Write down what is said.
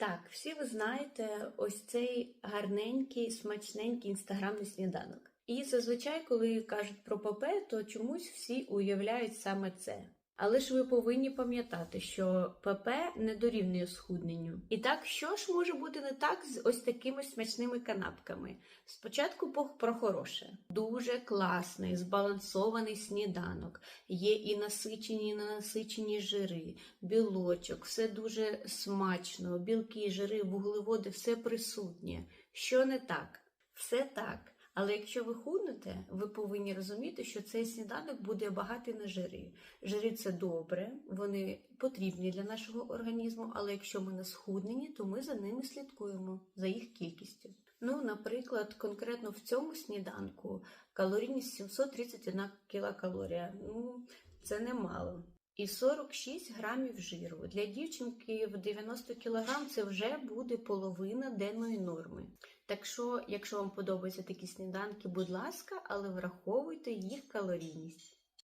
Так, всі ви знаєте ось цей гарненький, смачненький інстаграмний сніданок. І зазвичай, коли кажуть про попе, то чомусь всі уявляють саме це. Але ж ви повинні пам'ятати, що ПП не дорівнює схудненню. І так, що ж може бути не так з ось такими смачними канапками? Спочатку по- про хороше. Дуже класний, збалансований сніданок. Є і насичені, і ненасичені жири, білочок, все дуже смачно, білки, жири, вуглеводи, все присутнє. Що не так? Все так. Але якщо ви худнете, ви повинні розуміти, що цей сніданок буде багатий на жири. Жири це добре, вони потрібні для нашого організму, але якщо ми не схуднені, то ми за ними слідкуємо, за їх кількістю. Ну, наприклад, конкретно в цьому сніданку калорійність 731 кілокалорія. Ну, це немало. І 46 грамів жиру. Для дівчинки в 90 кг це вже буде половина денної норми. Так що, якщо вам подобаються такі сніданки, будь ласка, але враховуйте їх калорійність.